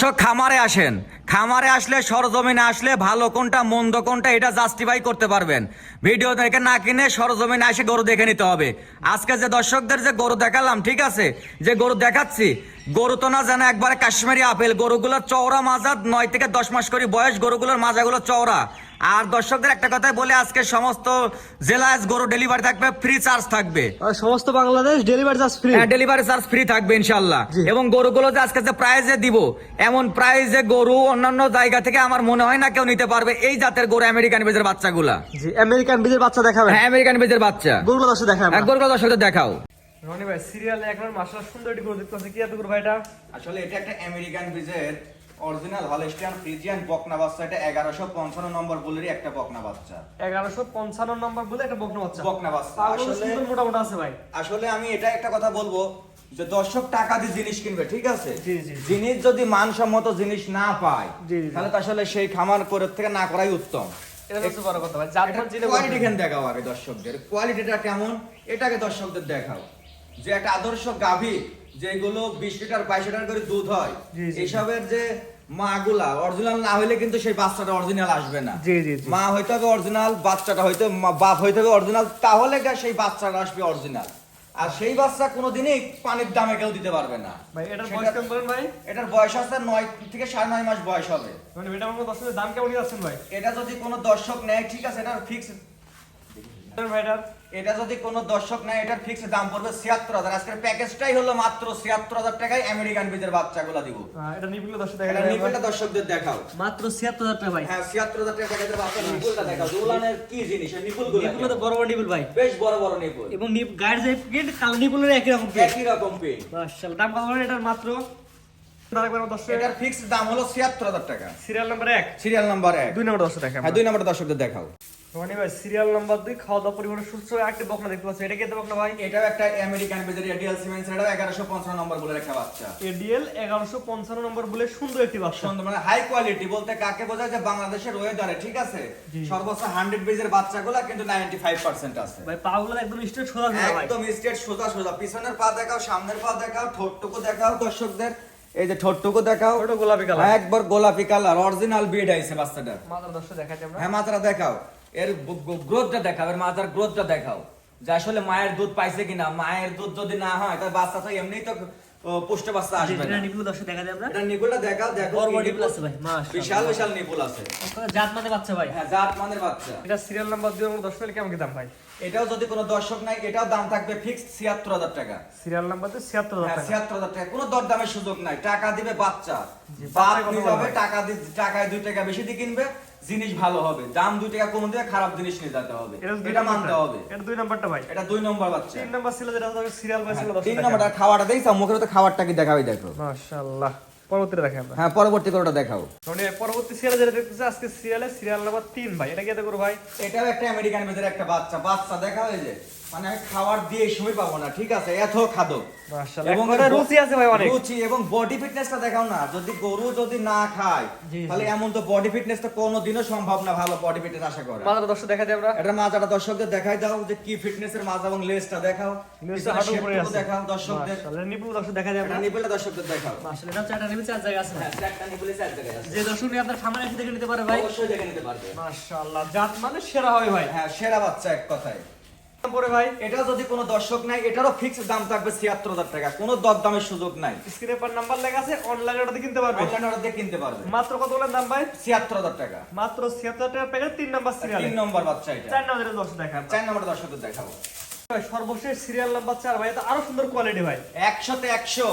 দর্শক, খামারে আসেন। খামারে আসলে সরজমিনে আসলে ভালো কোনটা, মন্দ কোনটা, এটা জাস্টিফাই করতে পারবেন। ভিডিও দেখে না কিনে সরজমিনে এসে গরু দেখে নিতে হবে। আজকে যে দর্শকদের যে গরু দেখালাম, ঠিক আছে? যে গরু দেখাচ্ছি, গরু তো না জানা একবারে কাশ্মীরি আপেল। গরুগুলোর চওড়া মাজা নয় থেকে দশ মাস করে বয়স, গরুগুলোর মাজাগুলো চওড়া। আর দর্শকদের একটা কথাই বলে আজকে সমস্ত জেলায় গরু ডেলিভারি থাকবে ফ্রি চার্জ থাকবে। সমস্ত বাংলাদেশ ডেলিভারি চার্জ ফ্রি হ্যাঁ ডেলিভারি চার্জ ফ্রি থাকবে ইনশাল্লাহ এবং গরুগুলো যে আজকে যে প্রাইজে দিব এমন প্রাইজে গরু অন্যান্য জায়গা থেকে আমার মনে হয় না কেউ নিতে পারবে এই জাতের গরু আমেরিকান বেজের বাচ্চাগুলা। জি আমেরিকান বীজের বাচ্চা দেখাবেন। হ্যাঁ আমেরিকান বেজের বাচ্চা। গরুগুলো দর্শক দেখাবেন এক গরুগুলো দর্শকদের দেখাও। রনি ভাই সিরিয়ালে একবার মাসাল সুন্দর একটি গরু দেখতে কি এত গরু ভাইটা আসলে এটা একটা আমেরিকান বীজের অরিজিনাল হলিস্টিয়ান ফ্রিজিয়ান বকনা বাচ্চা এটা এগারোশো পঞ্চান্ন নম্বর বুলেরই একটা বকনা বাচ্চা। এগারোশো পঞ্চান্ন নম্বর বলে একটা বকনা বাচ্চা। বকনা বাচ্চা। আসলে সুন্দর মোটা মোটা আছে ভাই। আসলে আমি এটা একটা কথা বলব যে দর্শক টাকা দিয়ে জিনিস কিনবে ঠিক আছে। জিনিস যদি মানসম্মত জিনিস না পায়। তাহলে তো আসলে সেই খামার করে থেকে না করাই উত্তম। এটা হচ্ছে বড় কথা ভাই জাত চিনে কোয়ালিটি। কেন দেখাও আগে দর্শকদের? কোয়ালিটিটা কেমন? এটাকে দর্শকদের দেখাও। যে একটা আদর্শ গাভী যেগুলো বিশ লিটার বাইশ লিটার করে দুধ হয়। এসবের যে মাগুলা অরিজিনাল না হলে কিন্তু সেই বাচ্চাটা অরিজিনাল আসবে না। জি, জি। মা হইতে হবে অরিজিনাল বাচ্চাটা হইতে বাপ হইতে হবে অরিজিনাল তাহলে সেই বাচ্চাটা আসবে অরিজিনাল আর সেই বাচ্চা কোনোদিনই পানির দামে কেউ দিতে পারবে না। ভাই এটার বয়স কেমন বলেন ভাই? এটার বয়স আছে নয় থেকে সাড়ে নয় মাস বয়স হবে। মানে এটা দাম কেমন যাচ্ছেন ভাই? এটা যদি কোনো দর্শক নেয় ঠিক আছে এটার এটা যদি কোনো দর্শক নেয় এটার ফিক্স দাম পড়বে ছিয়াত্তর হাজার। আজকের প্যাকেজটাই হলো মাত্র ছিয়াত্তর হাজার টাকায় আমেরিকান বীজের বাচ্চাগুলো দিব। এটা নিপুল দর্শক এটা দর্শকদের দেখাও। মাত্র ছিয়াত্তর হাজার টাকা ভাই। হ্যাঁ ছিয়াত্তর হাজার টাকা প্যাকেজের বাচ্চা নিপুলটা দেখাও। দুলানের কি জিনিস? নিপুল নিপুল তো বড় বড় নিপুল ভাই। বেশ বড় বড় নিপুল এবং নিপ গাইড যে প্রিন্ট কালো নিপুলের একই রকম একই রকম মাশাআল্লাহ দাম কত এটার মাত্র? এটার ফিক্স দাম হলো ছিয়াত্তর হাজার টাকা। সিরিয়াল নাম্বার এক। সিরিয়াল নাম্বার এক। দুই নম্বর দর্শক দেখাবো হ্যাঁ দুই নাম্বার দর্শকদের দেখাও। রনি ভাই সিরিয়াল নাম্বার দুই খাওয়া দাওয়া পরিমাণে সুস্থ একটা বকনা দেখতে পাচ্ছি এটা বকনা ভাই? এটাও একটা আমেরিকান বীজের এডিএল সিমেন্স এটাও এগারোশো পঞ্চান্ন নম্বর বলে একটা বাচ্চা। এডিএল এগারোশো পঞ্চান্ন নম্বর বলে সুন্দর একটি বাচ্চা। সুন্দর মানে হাই কোয়ালিটি বলতে কাকে বোঝায়? যে বাংলাদেশের ওয়েদারে ঠিক আছে? সর্বোচ্চ হান্ড্রেড বেজের বাচ্চাগুলো কিন্তু নাইনটি ফাইভ পার্সেন্ট আছে। ভাই পাগুলো একদম স্ট্রেট সোজা সোজা একদম স্ট্রেট সোজা সোজা। পিছনের পা দেখাও সামনের পা দেখাও ঠোঁটটুকু দেখাও দর্শকদের। এই যে ঠোঁটটুকু দেখাও। ছোট গোলাপি কালার একবার গোলাপি কালার অরিজিনাল বিড আইছে বাচ্চাটার। মাত্র দর্শক দেখাচ্ছি আমরা। হ্যাঁ মাথাটা দেখাও। এর গ্রোথটা দেখাও এর মাজার গ্রোথটা দেখাও। যে আসলে মায়ের দুধ পাইছে কিনা মায়ের দুধ যদি না হয় তাহলে বাচ্চা তো এমনিই তো পুষ্ট বাচ্চা আসবে না। নিপুল দশে দেখা যায় আমরা? এটা নিপুলটা দেখাও দেখো বড় বড় নিপুল আছে ভাই মাশাআল্লাহ। বিশাল বিশাল নিপুল আছে। জাত মানে বাচ্চা ভাই। হ্যাঁ জাত মানের বাচ্চা। এটা সিরিয়াল নাম্বার এবং দশ পেলে কেমন কি দাম ভাই? এটাও যদি কোনো দর্শক নাই এটাও দাম থাকবে ফিক্স ছিয়াত্তর হাজার টাকা। সিরিয়াল নাম্বার দুই ছিয়াত্তর হাজার হ্যাঁ ছিয়াত্তর হাজার টাকা। কোনো দরদামের সুযোগ নাই। টাকা দিবে বাচ্চা। বাপ হবে টাকা টাকায় দুই টাকা বেশি দিয়ে কিনবে জিনিস ভালো হবে। দাম দুই টাকা কম দিয়ে খারাপ জিনিস নিয়ে যেতে হবে। এটা মানতে হবে। এটা দুই নাম্বারটা ভাই। এটা দুই নম্বর বাচ্চা। তিন নাম্বার ছিল যেটা সিরিয়াল বাই ছিল হ্যাঁ, দর্শক তিন নম্বরটা খাওয়াটা দেই মুখের তো খাবারটা কি দেখাবি দেখো। মাশাআল্লাহ। পরবর্তীটা দেখে আমরা। হ্যাঁ পরবর্তী কোনটা দেখাও। মানে পরবর্তী সিরিয়াল যেটা দেখতেছি আজকে সিরিয়ালে সিরিয়াল নাম্বার তিন ভাই। এটা কি এত করো ভাই? এটাও একটা আমেরিকান মেয়েদের একটা বাচ্চা। বাচ্চা দেখা হয়ে যে। মানে আমি খাবার দিয়ে সময় পাবো না ঠিক আছে? এত খাদক। এবং এবং রুচি আছে ভাই অনেক। রুচি এবং বডি ফিটনেসটা দেখাও না যদি গরু যদি না খায় জি, জি। তাহলে এমন তো বডি ফিটনেস তো কোনোদিনও সম্ভব না ভালো বডি ফিটনেস আশা করা। মাত্র দর্শক দেখা যায় আমরা। এটা মাজাটা দর্শকদের দেখাই দাও যে কি ফিটনেস মাজা এবং লেজটা দেখাও। নিউজটা হাঁটু উপরে আছে। দেখাও দর্শকদের। মাশাআল্লাহ নিপুল দর্শক দেখা যায় আমরা। নিপলটা দর্শকদের দেখাও। মাশাআল্লাহ এটা চারটা নিবে চার জায়গা আছে। হ্যাঁ চারটা নিপলে চার জায়গায় আছে। যে দর্শক নিয়ে আপনার খামারে এসে দেখে নিতে পারে ভাই। অবশ্যই দেখে নিতে পারবে। মাশাআল্লাহ জাত মানে সেরা হবে ভাই। হ্যাঁ সেরা বাচ্চা এক কথায়। ভাই এটাও যদি কোনো দর্শক নাই এটারও ফিক্স দাম থাকবে ছিয়াত্তর হাজার টাকা। কোনো দরদামের সুযোগ নাই। স্ক্রিনে পর নাম্বার লেখা আছে অনলাইনে ওটাতে কিনতে পারবে। অনলাইন অর্ডার দিয়ে কিনতে পারবে। মাত্র কত বলেন দাম ভাই? ছিয়াত্তর হাজার টাকা। মাত্র ছিয়াত্তর টাকার প্যাকেট তিন নাম্বার সিরিয়াল তিন নম্বর বাচ্চা এটা। চার নাম্বার দর্শক দেখা চার নম্বর দর্শকদের দেখাবো। সর্বশেষ সিরিয়াল নাম্বার চার ভাই এটা আরও সুন্দর কোয়ালিটি ভাই। একশোতে একশো।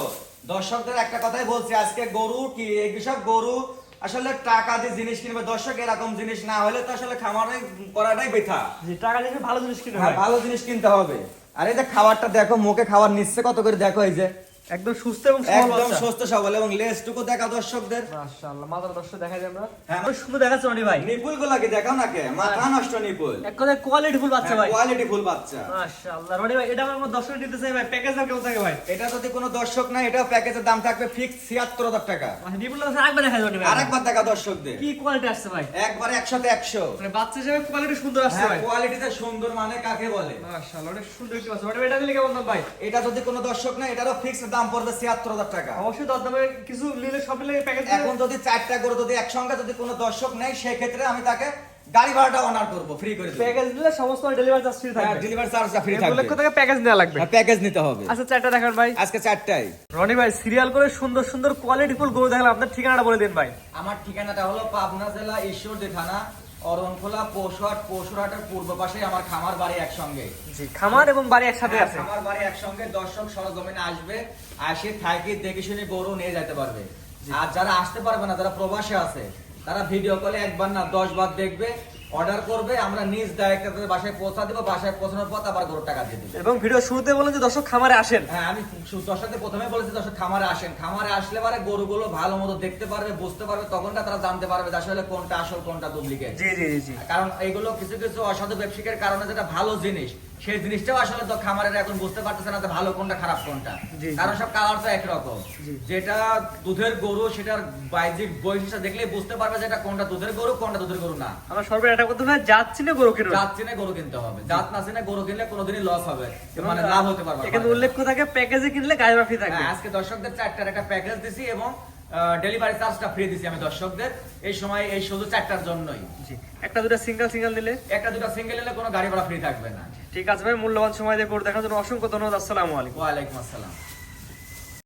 দর্শকদের একটা কথাই বলছি আজকে গরু কি এইসব গরু আসলে টাকা দিয়ে জিনিস কিনবে দর্শক এরকম জিনিস না হলে তো আসলে খামারে করাটাই বেথা। টাকা দিয়ে ভালো জিনিস কিনতে হ্যাঁ, ভালো জিনিস কিনতে হবে। আর এই যে খাবারটা দেখো মুখে খাবার নিচ্ছে কত করে দেখো এই যে। একদম সুস্থ এবং সবল একদম সুস্থ সবল এবং লেজটুকু দেখা দর্শকদের। মাশাআল্লাহ মাত্র দর্শক দেখা যায় আমরা। হ্যাঁ। সুন্দর দেখাচ্ছে অনি ভাই। নিপুল গুলাকে দেখাও না কে? মাথা নষ্ট নিপুল। এক কথায় কোয়ালিটি ফুল বাচ্চা ভাই। কোয়ালিটি ফুল বাচ্চা। মাশাআল্লাহ রনি ভাই এটা আমার দর্শক নিতে চাই ভাই। প্যাকেজ দাম কেমন থাকে ভাই? এটা যদি কোনো দর্শক না এটা প্যাকেজের দাম থাকবে ফিক্স ছিয়াত্তর হাজার টাকা। মানে নিপুল দাস আরেকবার দেখা যায় ভাই। আরেকবার দেখা দর্শকদের। কি কোয়ালিটি আসছে ভাই? একবারে একসাথে একশো। মানে বাচ্চা হিসেবে কোয়ালিটি সুন্দর আসছে হ্যাঁ ভাই। কোয়ালিটিতে সুন্দর মানে কাকে বলে? মাশাআল্লাহ অনেক সুন্দর একটি বাচ্চা। ভাই এটা দিলে কেমন দাম ভাই? এটা যদি কোনো দর্শক না এটারও ফিক্স দাম পড়বে ছিয়াত্তর হাজার টাকা। অবশ্যই দরদামে কিছু নিলে সব মিলে প্যাকেজ এখন যদি চারটা গরু যদি একসঙ্গে যদি কোনো দর্শক নেই সেক্ষেত্রে আমি তাকে গাড়ি ভাড়াটা অনার করব ফ্রি করে দেবো। প্যাকেজ নিলে সমস্ত ডেলিভারি চার্জ ফ্রি থাকবে। ডেলিভারি চার্জটা ফ্রি থাকবে। লক্ষ টাকা প্যাকেজ নেওয়া লাগবে। প্যাকেজ নিতে হবে। আচ্ছা চারটা দেখান ভাই। আজকে চারটাই। রনি ভাই সিরিয়াল করে সুন্দর সুন্দর কোয়ালিটিফুল গরু দেখালাম। আপনার ঠিকানাটা বলে দিন ভাই। আমার ঠিকানাটা হলো পাবনা জেলা ঈশ্বরদী থানা অরণখোলা পৌষহাট পৌষহাটের পূর্ব পাশে আমার খামার বাড়ি একসঙ্গে। জি খামার এবং বাড়ি একসাথে আছে। খামার বাড়ি একসঙ্গে দর্শক সরজমিনে আসবে আসে থাকি দেখে শুনে গরু নিয়ে যেতে পারবে। আর যারা আসতে পারবে না যারা প্রবাসে আছে তারা ভিডিও কলে একবার না দশ বার দেখবে। অর্ডার করবে আমরা নিজ দায়িত্বে তাদের বাসায় পৌঁছা দেবো বাসায় পৌঁছানোর পর আবার গরু টাকা দিয়ে দেবো। এবং ভিডিও শুরুতে বলেন যে দর্শক খামারে আসেন। হ্যাঁ আমি দর্শকদের প্রথমে বলেছি দর্শক খামারে আসেন। খামারে আসলে পারে গরুগুলো ভালো মতো দেখতে পারবে বুঝতে পারবে তখনটা তারা জানতে পারবে যে আসলে কোনটা আসল কোনটা ডুপ্লিকেট জি জি জি কারণ এইগুলো কিছু কিছু অসাধু ব্যবসায়ীর কারণে যেটা ভালো জিনিস সেই জিনিসটাও আসলে তো খামারের এখন বুঝতে পারতেছে না যে ভালো কোনটা খারাপ কোনটা। কারণ সব কালার তো একরকম। যেটা দুধের গরু সেটার বাহ্যিক বৈশিষ্ট্য দেখলেই বুঝতে পারবে যে এটা কোনটা দুধের গরু কোনটা দুধের গরু না। আমার একটা কথা গরু গরু কিনতে হবে। জাত না চিনে গরু কিনলে কোনোদিনই লস হবে। মানে লাভ হতে পারবে এখানে উল্লেখ থাকে প্যাকেজে কিনলে ফ্রি থাকবে। হ্যাঁ, আজকে দর্শকদের চারটার একটা প্যাকেজ দিছি এবং ডেলিভারি চার্জটা ফ্রি দিছি আমি দর্শকদের। এই সময় এই শুধু চারটার জন্যই। একটা দুটো সিঙ্গেল সিঙ্গেল নিলে? একটা দুটো সিঙ্গেল নিলে কোনো গাড়ি ভাড়া ফ্রি থাকবে না। ঠিক আছে ভাই মূল্যবান সময় দিয়ে গরু দেখার জন্য অসংখ্য ধন্যবাদ আসসালামু আলাইকুম। ওয়ালাইকুম আসসালাম।